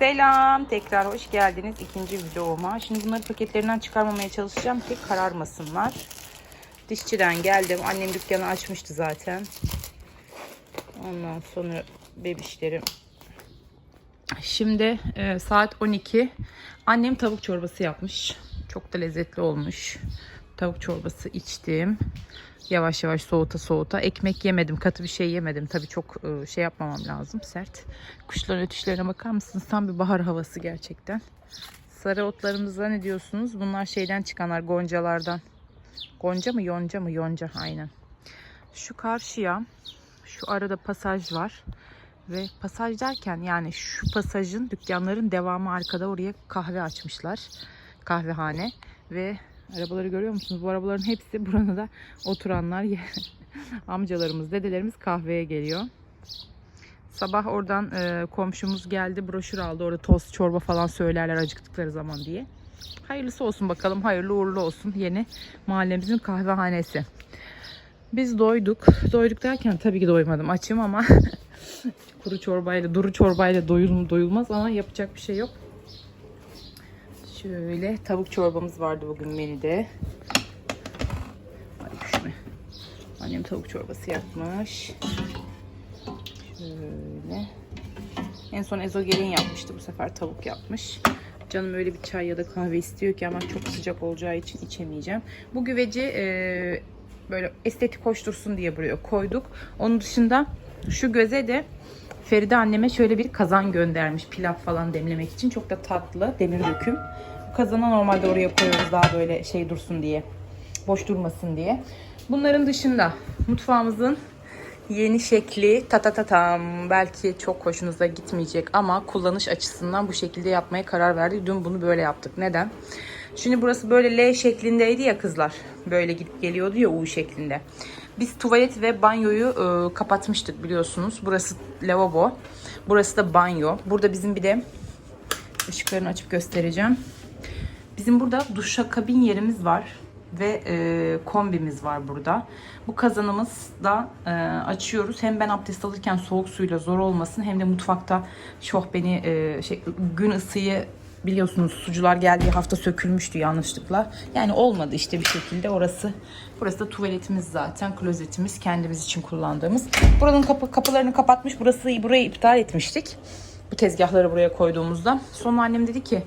Selam. Tekrar hoş geldiniz ikinci videoma. Şimdi bunları paketlerinden çıkarmamaya çalışacağım ki kararmasınlar. Dişçiden geldim. Annem dükkanı açmıştı zaten. Ondan sonra bebişlerim. Şimdi e, saat 12. Annem tavuk çorbası yapmış. Çok da lezzetli olmuş. Tavuk çorbası içtim. Yavaş yavaş soğuta soğuta. Ekmek yemedim. Katı bir şey yemedim. Tabii çok e, şey yapmamam lazım. Sert. Kuşların ötüşlerine bakar mısınız? Tam bir bahar havası gerçekten. Sarı otlarımıza ne diyorsunuz? Bunlar şeyden çıkanlar. Goncalardan. Gonca mı? Yonca mı? Yonca. Aynen. Şu karşıya şu arada pasaj var. Ve pasaj derken yani şu pasajın dükkanların devamı arkada oraya kahve açmışlar. Kahvehane. Ve arabaları görüyor musunuz? Bu arabaların hepsi burada da oturanlar amcalarımız, dedelerimiz kahveye geliyor. Sabah oradan e, komşumuz geldi broşür aldı. Orada tost çorba falan söylerler acıktıkları zaman diye. Hayırlısı olsun bakalım. Hayırlı uğurlu olsun yeni mahallemizin kahvehanesi. Biz doyduk. Doyduk derken tabii ki doymadım. Açım ama kuru çorbayla, duru çorbayla doyul, doyulmaz ama yapacak bir şey yok. Şöyle tavuk çorbamız vardı bugün menüde. Ay düşme. Annem tavuk çorbası yapmış. Şöyle. En son ezogelin yapmıştı. Bu sefer tavuk yapmış. Canım öyle bir çay ya da kahve istiyor ki ama çok sıcak olacağı için içemeyeceğim. Bu güveci e, böyle estetik hoş dursun diye buraya koyduk. Onun dışında şu göze de Feride anneme şöyle bir kazan göndermiş pilav falan demlemek için. Çok da tatlı demir döküm. Bu kazana normalde oraya koyuyoruz daha böyle şey dursun diye. Boş durmasın diye. Bunların dışında mutfağımızın yeni şekli tatatatam belki çok hoşunuza gitmeyecek ama kullanış açısından bu şekilde yapmaya karar verdik. Dün bunu böyle yaptık. Neden? Şimdi burası böyle L şeklindeydi ya kızlar. Böyle gidip geliyordu ya U şeklinde. Biz tuvalet ve banyoyu e, kapatmıştık biliyorsunuz. Burası lavabo. Burası da banyo. Burada bizim bir de ışıklarını açıp göstereceğim. Bizim burada duşakabin yerimiz var ve e, kombimiz var burada. Bu kazanımız da e, açıyoruz. Hem ben abdest alırken soğuk suyla zor olmasın hem de mutfakta şohbeni e, şey, gün ısıyı biliyorsunuz sucular geldiği hafta sökülmüştü yanlışlıkla. Yani olmadı işte bir şekilde orası. Burası da tuvaletimiz zaten. Klozetimiz kendimiz için kullandığımız. Buranın kapı, kapılarını kapatmış. Burası burayı iptal etmiştik. Bu tezgahları buraya koyduğumuzda. Sonra annem dedi ki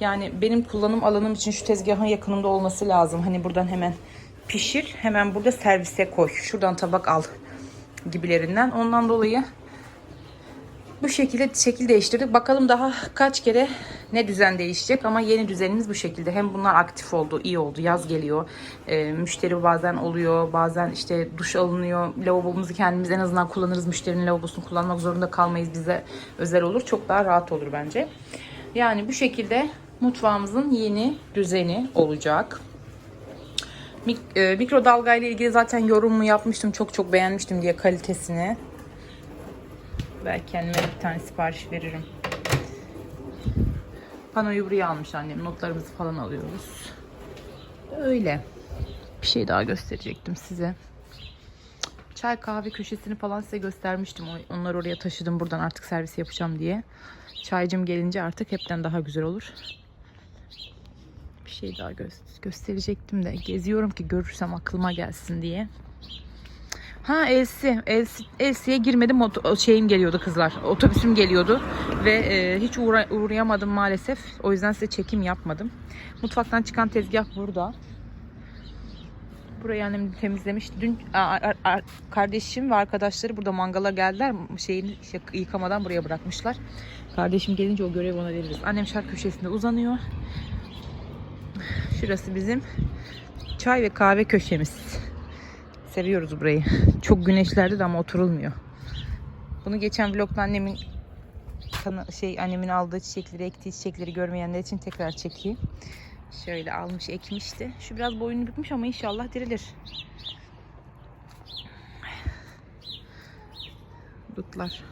yani benim kullanım alanım için şu tezgahın yakınımda olması lazım. Hani buradan hemen pişir, hemen burada servise koy. Şuradan tabak al gibilerinden. Ondan dolayı bu şekilde şekil değiştirdik. Bakalım daha kaç kere ne düzen değişecek ama yeni düzenimiz bu şekilde. Hem bunlar aktif oldu, iyi oldu. Yaz geliyor. Ee, müşteri bazen oluyor. Bazen işte duş alınıyor. Lavabomuzu kendimiz en azından kullanırız. Müşterinin lavabosunu kullanmak zorunda kalmayız. Bize özel olur. Çok daha rahat olur bence. Yani bu şekilde mutfağımızın yeni düzeni olacak. Mik, e, mikrodalga ile ilgili zaten yorumumu yapmıştım. Çok çok beğenmiştim diye kalitesini. Belki kendime bir tane sipariş veririm. Panoyu buraya almış annem. Notlarımızı falan alıyoruz. Öyle. Bir şey daha gösterecektim size. Çay kahve köşesini falan size göstermiştim. Onları oraya taşıdım buradan artık servis yapacağım diye. Çaycım gelince artık hepten daha güzel olur. Bir şey daha gö gösterecektim de geziyorum ki görürsem aklıma gelsin diye. Ha Elsi. Elsi Elsi'ye girmedim. O şeyim geliyordu kızlar. Otobüsüm geliyordu. Ve e, hiç uğra uğrayamadım maalesef. O yüzden size çekim yapmadım. Mutfaktan çıkan tezgah burada. Burayı annem temizlemiş. Dün a, a, a, kardeşim ve arkadaşları burada mangala geldiler. Şeyini şey, yıkamadan buraya bırakmışlar. Kardeşim gelince o görevi ona veririz. Annem şark köşesinde uzanıyor. Şurası bizim çay ve kahve köşemiz. Seviyoruz burayı. Çok güneşlerde de ama oturulmuyor. Bunu geçen vlogda annemin şey annemin aldığı çiçekleri, ektiği çiçekleri görmeyenler için tekrar çekeyim. Şöyle almış, ekmişti. Şu biraz boyunu bükmüş ama inşallah dirilir. Dutlar.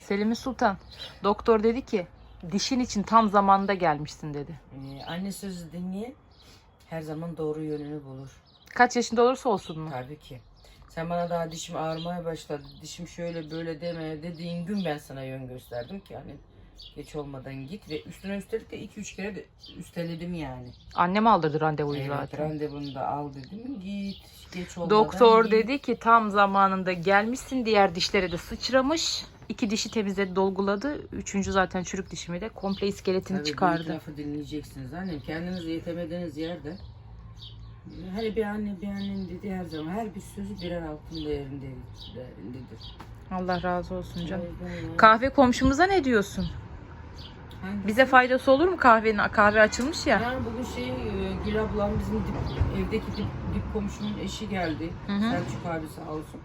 Selim'in Sultan. Doktor dedi ki dişin için tam zamanda gelmişsin dedi. Ee, anne sözü dinleyen her zaman doğru yönünü bulur. Kaç yaşında olursa olsun mu? Tabii ki. Sen bana daha dişim ağrımaya başladı. Dişim şöyle böyle deme dediğin gün ben sana yön gösterdim ki hani geç olmadan git ve üstüne üstelik de 2-3 kere de üsteledim yani. Annem aldırdı randevuyu Evet, zaten. randevunu da al dedim git geç olmadan Doktor git. dedi ki tam zamanında gelmişsin. Diğer dişlere de sıçramış. İki dişi temizledi, dolguladı. Üçüncü zaten çürük dişimi de komple iskeletini Tabii çıkardı. büyük lafı dinleyeceksiniz annem. Kendiniz yetemediğiniz yerde Hani bir anne bir annem dedi her zaman her bir sözü birer altın değerinde, değerindedir. Allah razı olsun canım. Ya- Kahve komşumuza ne diyorsun? Hangisi? Bize faydası olur mu kahvenin? Kahve açılmış ya. Yani bugün şey e, Gül ablam bizim dip, evdeki dip, dip komşunun eşi geldi. Hı hı. Selçuk abi sağ olsun.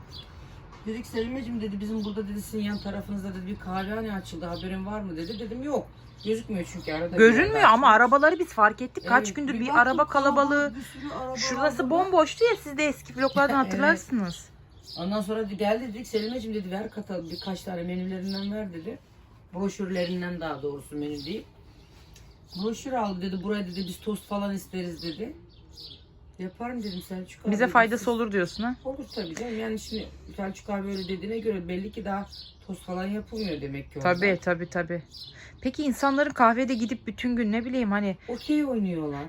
Dedik Selimeciğim dedi bizim burada dedi sizin yan tarafınızda dedi bir kahvehane açıldı haberin var mı dedi. Dedim yok. Gözükmüyor çünkü arada. bir Görünmüyor ama arabaları biz fark ettik. Kaç Evet, gündür bir, baktık araba kalabalığı. bir araba Şurası vardı. bomboştu ya siz de eski bloklardan Evet. hatırlarsınız. Ondan sonra geldi dedik Selimeciğim dedi ver kata birkaç tane menülerinden ver dedi. Broşürlerinden daha doğrusu menü değil. Broşür aldı dedi buraya dedi biz tost falan isteriz dedi. Yaparım dedim Selçuk abi. Bize faydası olur diyorsun ha. Olur tabii canım. Yani şimdi Selçuk abi öyle dediğine göre belli ki daha tost falan yapılmıyor demek ki. Tabii tabii tabii. Peki insanların kahvede gidip bütün gün ne bileyim hani Okey oynuyorlar.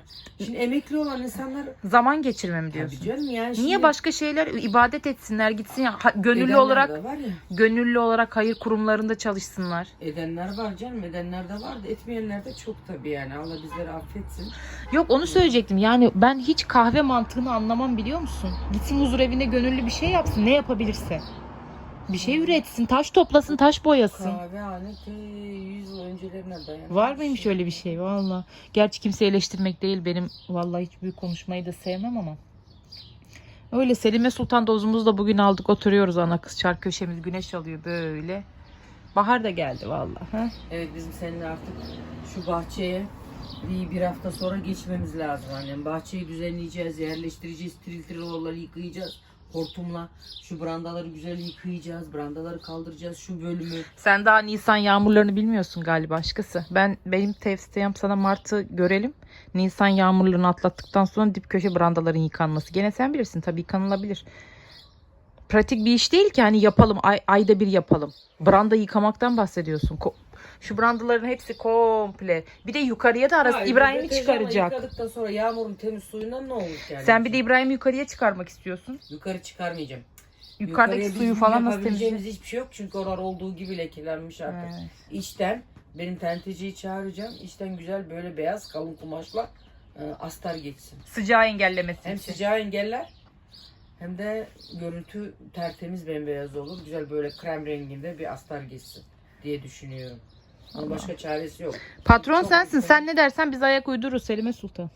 Şimdi emekli olan insanlar zaman geçirme mi tabii diyorsun? canım yani Niye şimdi başka şeyler ibadet etsinler gitsin ya, ha- gönüllü edenler olarak var ya. gönüllü olarak hayır kurumlarında çalışsınlar. Edenler var canım. Edenler de var da etmeyenler de çok tabii yani. Allah bizleri affetsin. Yok onu söyleyecektim. Yani ben hiç kahve mantığını anlamam biliyor musun? Gitsin huzur evinde gönüllü bir şey yapsın. Ne yapabilirse. Bir şey üretsin. Taş toplasın, taş boyasın. Kahvehane te 100 yıl öncelerine dayanıyor. Var mıymış öyle bir şey valla. Gerçi kimse eleştirmek değil benim. Vallahi hiç büyük konuşmayı da sevmem ama. Öyle Selime Sultan dozumuzu da bugün aldık oturuyoruz ana kız çar köşemiz güneş alıyor böyle. Bahar da geldi valla. ha? Evet bizim seninle artık şu bahçeye bir, bir hafta sonra geçmemiz lazım annem. Bahçeyi düzenleyeceğiz, yerleştireceğiz, tril tril oraları yıkayacağız. Hortumla şu brandaları güzel yıkayacağız, brandaları kaldıracağız, şu bölümü. Sen daha Nisan yağmurlarını bilmiyorsun galiba aşkısı. Ben benim tavsiyem sana Mart'ı görelim. Nisan yağmurlarını atlattıktan sonra dip köşe brandaların yıkanması. Gene sen bilirsin tabii yıkanılabilir. Pratik bir iş değil ki hani yapalım ay- ayda bir yapalım. Branda yıkamaktan bahsediyorsun. Ko- Şu brandaların hepsi komple. Bir de yukarıya da arası Hayır, İbrahim'i deterjanla çıkaracak. Yıkadıktan sonra yağmurun temiz suyundan ne olur yani? Sen bir de İbrahim'i yukarıya çıkarmak istiyorsun. Yukarı çıkarmayacağım. Yukarıdaki Yukarıya suyu bizim falan nasıl yapabileceğimiz temizleyeceksin? hiçbir şey yok çünkü oralar olduğu gibi lekelenmiş artık. Evet. İçten benim tenteciyi çağıracağım. İçten güzel böyle beyaz kalın kumaşla e, astar geçsin. Sıcağı engellemesi Hem için. sıcağı engeller hem de görüntü tertemiz bembeyaz olur. Güzel böyle krem renginde bir astar geçsin diye düşünüyorum. Ama başka çaresi yok. Patron Çok sensin. Sen ne dersen biz ayak uydururuz Selime Sultan.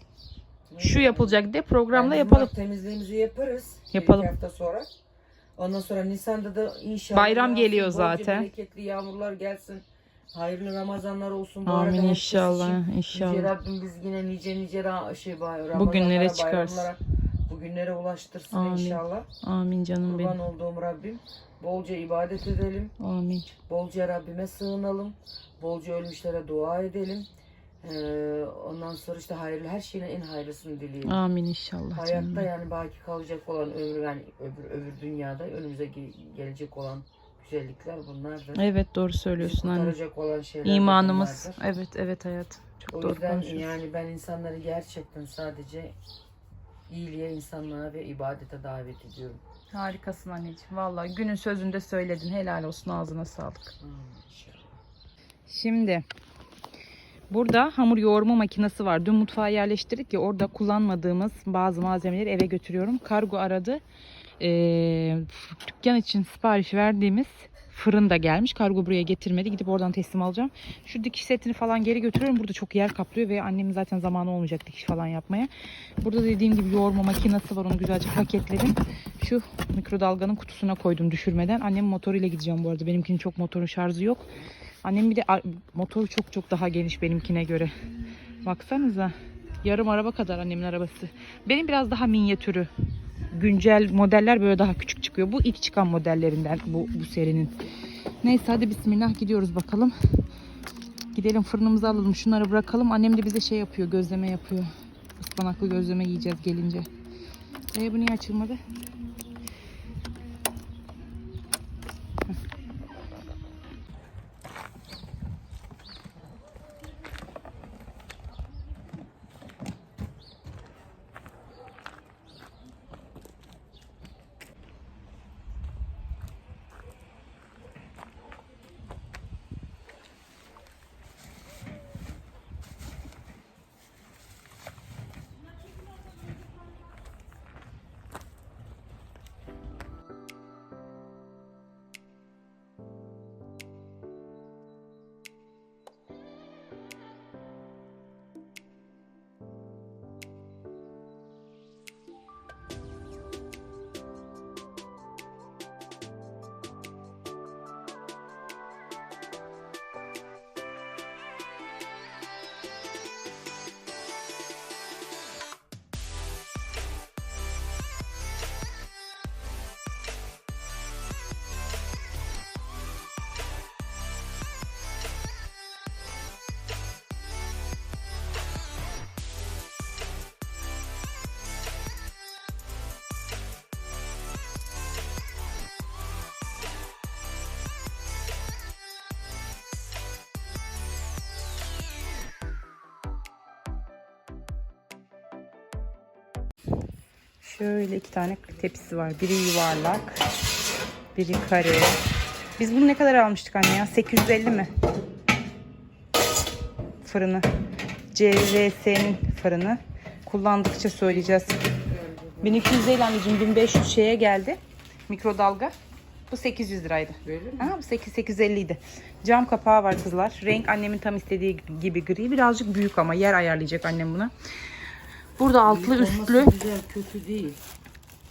Şu yapılacak diye programda Yani yapalım. Temizliğimizi yaparız. bir Yapalım. hafta sonra. Ondan sonra Nisan'da da inşallah Bayram geliyor bolca zaten. bereketli yağmurlar gelsin. Hayırlı Ramazanlar olsun. Bu Amin arada inşallah, için Yüce inşallah. Rabbim biz yine nice nice ra- şey, bay- Ramazanlara, Bugünlere çıkarsın. bayramlara, Bugünlere ulaştırsın Amin. inşallah. Amin canım Kurban benim. olduğum Rabbim. Bolca ibadet edelim. Amin. Bolca Rabbime sığınalım. Bolca ölmüşlere dua edelim. Ee, ondan sonra işte hayırlı her şeyin en hayırlısını dileyelim. Amin inşallah Hayatta canım. yani baki kalacak olan ömür yani öbür öbür dünyada önümüze ge- gelecek olan güzellikler bunlardır. Evet doğru söylüyorsun anne. kurtaracak olan şeyler İmanımız. bunlardır. Evet evet hayatım. Çok O doğru yüzden konuşuyorsun. yani ben insanları gerçekten sadece iyiliğe, insanlığa ve ibadete davet ediyorum. Harikasın anneciğim. Vallahi günün sözünde söyledin. Helal olsun ağzına sağlık. Şimdi burada hamur yoğurma makinesi var. Dün mutfağa yerleştirdik ya orada kullanmadığımız bazı malzemeleri eve götürüyorum. Kargo aradı. Ee, dükkan için sipariş verdiğimiz fırın da gelmiş. Kargo buraya getirmedi. Gidip oradan teslim alacağım. Şu dikiş setini falan geri götürüyorum. Burada çok yer kaplıyor ve annemin zaten zamanı olmayacak dikiş falan yapmaya. Burada dediğim gibi yoğurma makinesi var. Onu güzelce paketledim. Şu mikrodalganın kutusuna koydum düşürmeden. Annemin motoruyla gideceğim bu arada. Benimkinin çok motorun şarjı yok. Annem bir de motoru çok çok daha geniş benimkine göre. Baksanıza. Yarım araba kadar annemin arabası. Benim biraz daha minyatürü. Güncel modeller böyle daha küçük çıkıyor. Bu ilk çıkan modellerinden bu, bu serinin. Neyse hadi bismillah gidiyoruz bakalım. Gidelim fırınımızı alalım. Şunları bırakalım. Annem de bize şey yapıyor. Gözleme yapıyor. Ispanaklı gözleme yiyeceğiz gelince. E bu niye açılmadı? Şöyle iki tane tepsi var. Biri yuvarlak, biri kare. Biz bunu ne kadar almıştık anne ya? 850 mi? Fırını. CVS'nin fırını. Kullandıkça söyleyeceğiz. 1250 anneciğim 1500 şeye geldi. Mikrodalga. Bu 800 liraydı. Böyle mi? Aha, bu 8 850 idi. Cam kapağı var kızlar. Renk annemin tam istediği gibi gri. Birazcık büyük ama yer ayarlayacak annem buna. Burada altlı üstlü Güzel, kötü değil.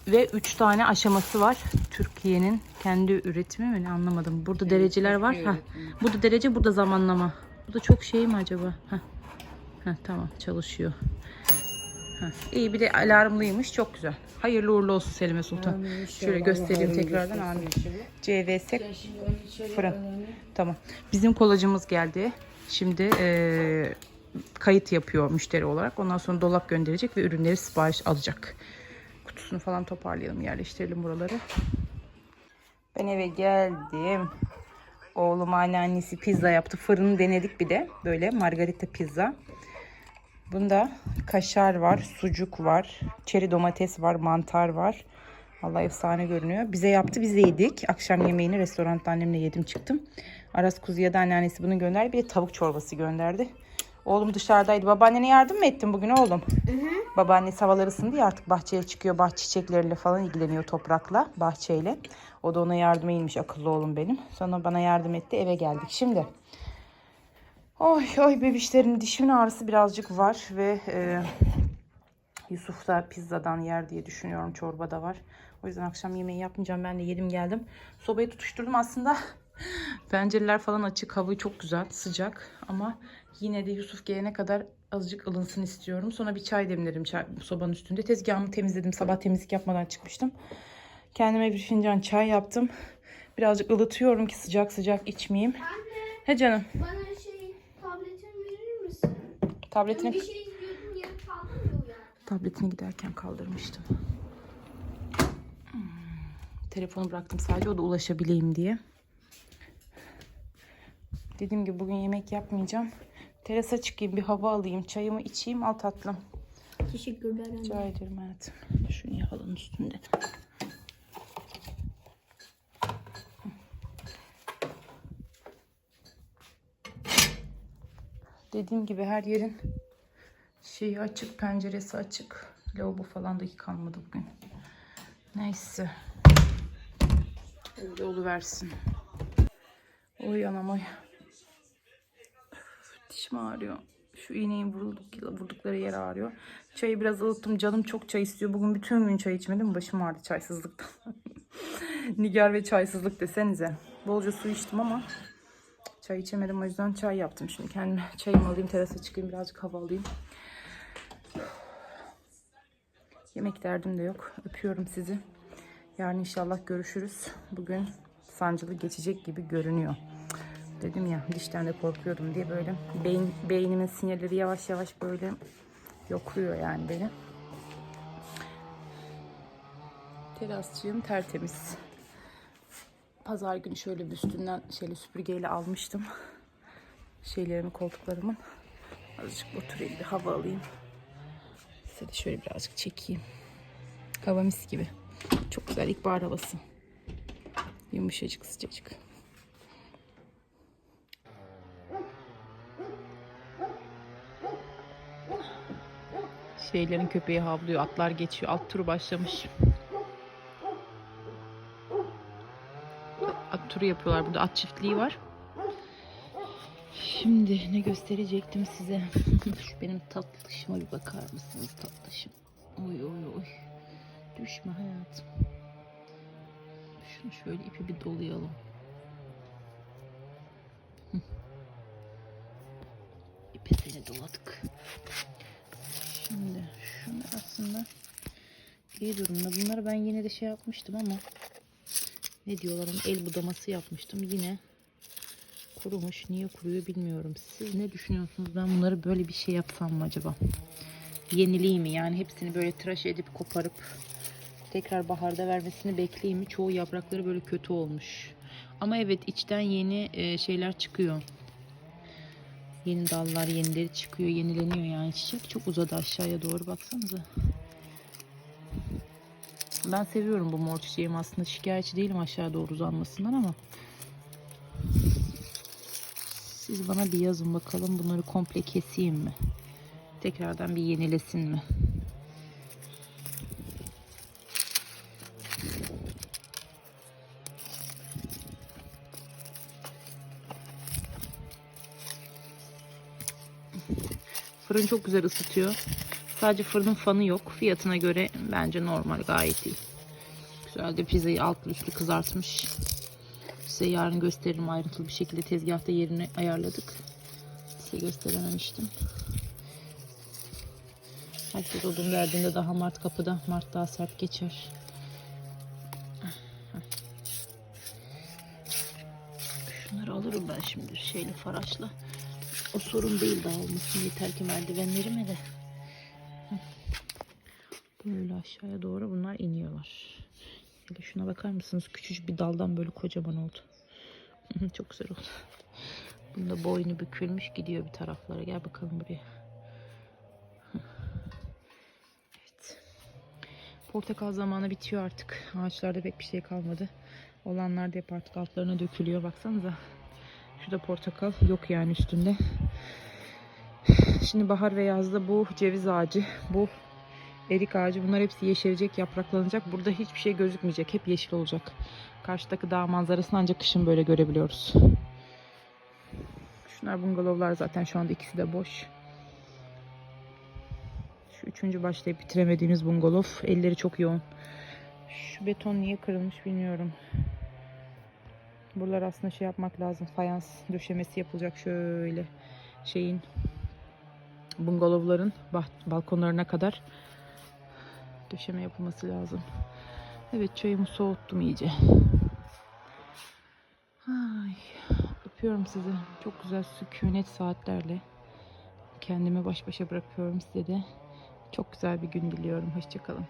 ve 3 tane aşaması var. Türkiye'nin kendi üretimi mi ne anlamadım. Burada dereceler var. Türkiye üretimi. Burada derece, burada zamanlama. Bu da çok şey mi acaba? Heh. Heh, tamam çalışıyor. Heh. İyi bir de alarmlıymış. Çok güzel. Hayırlı uğurlu olsun Selime Sultan. Amin, inşallah. Şöyle göstereyim Hayırlı tekrardan. göstersin Amin. inşallah. CVS Sen şimdi onu içeri Fırın. Tamam. Bizim kolacımız geldi. Şimdi eee, kayıt yapıyor müşteri olarak. Ondan sonra dolap gönderecek ve ürünleri sipariş alacak. Kutusunu falan toparlayalım, yerleştirelim buraları. Ben eve geldim. Oğlum anneannesi pizza yaptı. Fırını denedik bir de. Böyle margarita pizza. Bunda kaşar var, sucuk var, çeri domates var, mantar var. Vallahi efsane görünüyor. Bize yaptı, biz de yedik. Akşam yemeğini restoranda annemle yedim çıktım. Aras Kuzu'ya da anneannesi bunu gönderdi. Bir de tavuk çorbası gönderdi. Oğlum dışarıdaydı. Babaannene yardım mı ettin bugün oğlum? Babaannesi havalar ısındı ya artık bahçeye çıkıyor. Bahçe çiçekleriyle falan ilgileniyor toprakla, bahçeyle. O da ona yardıma inmiş akıllı oğlum benim. Sonra bana yardım etti eve geldik. Şimdi Oy oy bebişlerin dişimin ağrısı birazcık var ve e, Yusuf da pizzadan yer diye düşünüyorum. Çorba da var. O yüzden akşam yemeği yapmayacağım. Ben de yedim geldim. Sobayı tutuşturdum aslında. Pencereler falan açık. Hava çok güzel, sıcak. Ama yine de Yusuf gelene kadar azıcık ılınsın istiyorum. Sonra bir çay demlerim çay, sobanın üstünde. Tezgahımı temizledim. Sabah temizlik yapmadan çıkmıştım. Kendime bir fincan çay yaptım. Birazcık ılıtıyorum ki sıcak sıcak içmeyeyim. He canım. Bana şey tabletimi verir misin? Tabletini Bir şey izliyordum yarım kaldı ya. Tabletini giderken kaldırmıştım. Hmm, Telefonu bıraktım sadece o da ulaşabileyim diye. Dediğim gibi bugün yemek yapmayacağım. Terasa çıkayım bir hava alayım. Çayımı içeyim al tatlım. Teşekkürler anne. Rica ederim hayatım. Şunu halının üstünde. Dediğim gibi her yerin şeyi açık, penceresi açık. Lavabo falan da yıkanmadı bugün. Neyse. Öyle oluversin. Oy anam oy. Dişim ağrıyor. Şu iğneyi vurulduk, vurdukları yer ağrıyor. Çayı biraz ılıttım. Canım çok çay istiyor. Bugün bütün gün çay içmedim. Başım ağrıdı çaysızlıktan. Nigar ve çaysızlık desenize. Bolca su içtim ama çay içemedim. O yüzden çay yaptım. Şimdi kendime çayımı alayım. Terasa çıkayım. Birazcık hava alayım. Yemek derdim de yok. Öpüyorum sizi. Yarın inşallah görüşürüz. Bugün sancılı geçecek gibi görünüyor. Dedim ya dişten de korkuyordum diye böyle beyin, beynimin sinyalleri yavaş yavaş böyle yokluyor yani beni. Terasçığım tertemiz. Pazar günü şöyle bir üstünden şeyle süpürgeyle almıştım. Şeylerimi koltuklarımın. Azıcık oturayım bir hava alayım. Size de şöyle birazcık çekeyim. Hava mis gibi. Çok güzel ilkbahar havası. Yumuşacık sıcacık. Şeylerin köpeği havlıyor. Atlar geçiyor. Alt turu başlamış. At turu yapıyorlar. Burada at çiftliği var. Şimdi ne gösterecektim size? Benim tatlışıma bir bakar mısınız tatlışım? Oy oy oy. Düşme hayatım. Şunu şöyle ipi bir dolayalım. İpe seni doladık. Şunu aslında iyi durumda. Bunları ben yine de şey yapmıştım ama ne diyorlar el budaması yapmıştım. Yine kurumuş. Niye kuruyor bilmiyorum. Siz ne düşünüyorsunuz? Ben bunları böyle bir şey yapsam mı acaba? Yenileyim mi? Yani hepsini böyle tıraş edip koparıp tekrar baharda vermesini bekleyeyim mi? Çoğu yaprakları böyle kötü olmuş. Ama evet içten yeni e, şeyler çıkıyor. Yeni dallar, yenileri çıkıyor, yenileniyor yani çiçek. Çok uzadı aşağıya doğru baksanıza. Ben seviyorum bu mor çiçeğimi aslında. Şikayetçi değilim aşağı doğru uzanmasından ama. Siz bana bir yazın bakalım bunları komple keseyim mi? Tekrardan bir yenilesin mi? Fırın çok güzel ısıtıyor. Sadece fırının fanı yok. Fiyatına göre bence normal gayet iyi. Güzel de pizzayı altlı üstlü kızartmış. Size yarın gösteririm ayrıntılı bir şekilde tezgahta yerini ayarladık. Size gösterememiştim. Herkes odun verdiğinde daha Mart kapıda. Mart daha sert geçer. Şunları alırım ben şimdi şeyle faraşla. O sorun değil dağılmasın yeter ki merdivenlerime de. Böyle aşağıya doğru bunlar iniyorlar. Hele şuna bakar mısınız? Küçücük bir daldan böyle kocaman oldu. Çok güzel oldu. Bunda boynu bükülmüş gidiyor bir taraflara. Gel bakalım buraya. Evet. Portakal zamanı bitiyor artık. Ağaçlarda pek bir şey kalmadı. Olanlar da hep artık altlarına dökülüyor. Baksanıza. Şurada portakal yok yani üstünde. Şimdi bahar ve yazda bu ceviz ağacı, bu erik ağacı bunlar hepsi yeşerecek, yapraklanacak. Burada hiçbir şey gözükmeyecek. Hep yeşil olacak. Karşıdaki dağ manzarasını ancak kışın böyle görebiliyoruz. Şunlar bungalovlar zaten şu anda ikisi de boş. Şu üçüncü başlayıp bitiremediğimiz bungalov. Elleri çok yoğun. Şu beton niye kırılmış bilmiyorum. Buralar aslında şey yapmak lazım. Fayans döşemesi yapılacak şöyle şeyin bungalovların balkonlarına kadar döşeme yapılması lazım. Evet çayımı soğuttum iyice. Ay, öpüyorum sizi. Çok güzel sükunet saatlerle kendimi baş başa bırakıyorum size de. Çok güzel bir gün diliyorum. Hoşçakalın.